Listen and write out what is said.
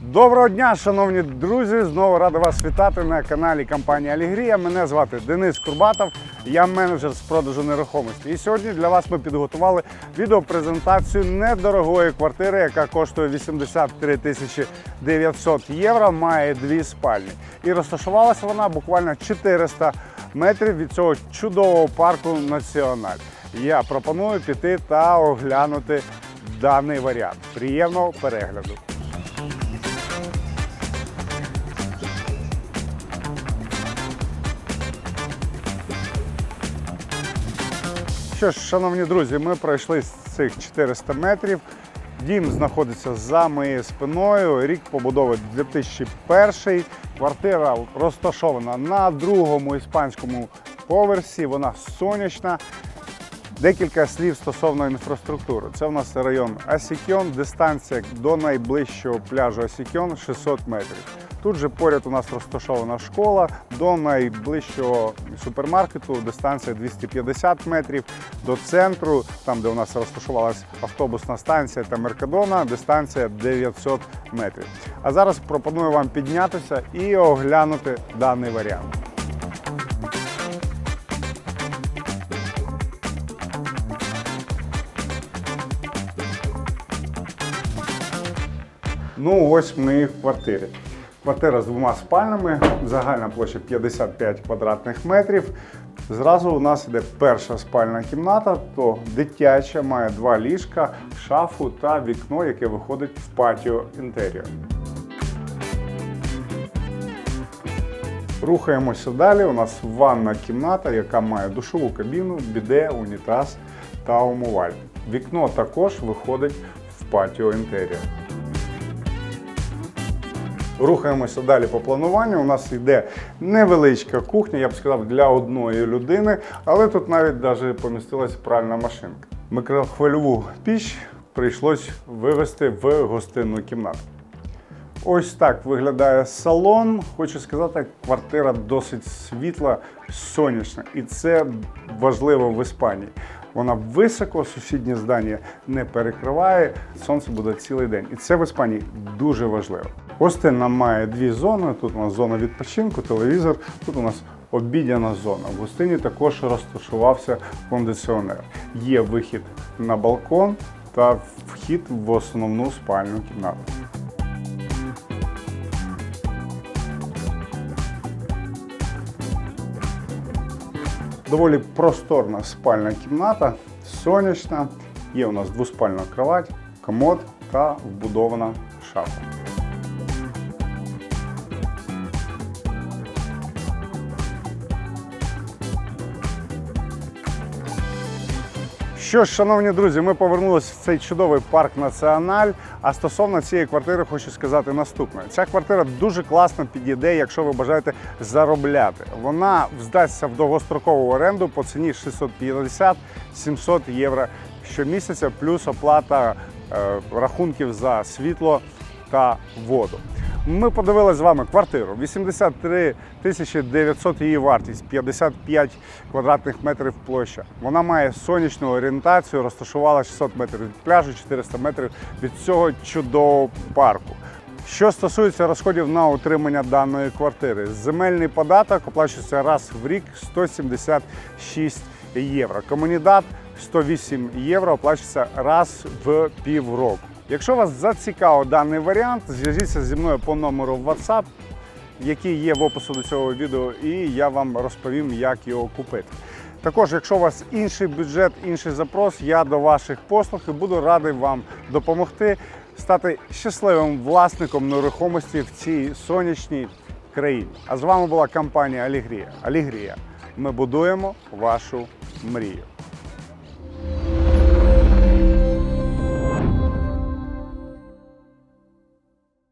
Доброго дня, шановні друзі! Знову радий вас вітати на каналі компанії Алігрія. Мене звати Денис Курбатов, я менеджер з продажу нерухомості. І сьогодні для вас ми підготували відеопрезентацію недорогої квартири, яка коштує 83 тисячі 900 євро, має дві спальні. І розташувалася вона буквально 400 метрів від цього чудового парку Національ. Я пропоную піти та оглянути даний варіант. Приємного перегляду! Що ж, шановні друзі, ми пройшли з цих 400 метрів. Дім знаходиться за моєю спиною. Рік побудови 2001. Квартира розташована на другому іспанському поверсі. Вона сонячна. Декілька слів стосовно інфраструктури. Це в нас район Асікьон, дистанція до найближчого пляжу Асікьон 600 метрів. Тут же поряд у нас розташована школа, до найближчого супермаркету дистанція 250 метрів, до центру, там де у нас розташувалась автобусна станція та Меркадона, дистанція 900 метрів. А зараз пропоную вам піднятися і оглянути даний варіант. Ну, ось ми в квартирі. Квартира з двома спальнями, загальна площа 55 квадратних метрів. Зразу у нас йде перша спальна кімната, то дитяча, має два ліжка, шафу та вікно, яке виходить в патіо інтер'єр. Рухаємося далі. У нас ванна кімната, яка має душову кабіну, біде, унітаз та умивальник. Вікно також виходить в патіо інтер'єр. Рухаємося далі по плануванню. У нас йде невеличка кухня, я б сказав, для одної людини, але тут навіть даже помістилась пральна машинка. Микрохвильову піч прийшлось вивести в гостинну кімнату. Ось так виглядає салон. Хочу сказати, квартира досить світла, сонячна, і це важливо в Іспанії. Вона високо, сусіднє здання не перекриває, сонце буде цілий день. І це в Іспанії дуже важливо. Гостинна має дві зони. Тут у нас зона відпочинку, телевізор, тут у нас обідяна зона. В гостині також розташувався кондиціонер. Є вихід на балкон та вхід в основну спальну кімнату. Доволі просторна спальна кімната, сонячна. Є у нас двоспальна кровать, комод та вбудована шафа. Що ж, шановні друзі, ми повернулися в цей чудовий парк Національ. А стосовно цієї квартири хочу сказати наступне: ця квартира дуже класно підійде, якщо ви бажаєте заробляти. Вона здасться в довгострокову оренду по ціні 650-700 євро щомісяця, плюс оплата е, рахунків за світло та воду. Ми подивилися з вами квартиру. 83 тисячі 900 її вартість, 55 квадратних метрів площа. Вона має сонячну орієнтацію, розташувала 600 метрів від пляжу, 400 метрів від цього чудового парку. Що стосується розходів на утримання даної квартири, земельний податок оплачується раз в рік 176 євро. Комунідат 108 євро оплачується раз в півроку. Якщо вас зацікавив даний варіант, зв'яжіться зі мною по номеру WhatsApp, який є в опису до цього відео, і я вам розповім, як його купити. Також, якщо у вас інший бюджет, інший запрос, я до ваших послуг і буду радий вам допомогти стати щасливим власником нерухомості в цій сонячній країні. А з вами була компанія Алігрія. Алігрія. Ми будуємо вашу мрію.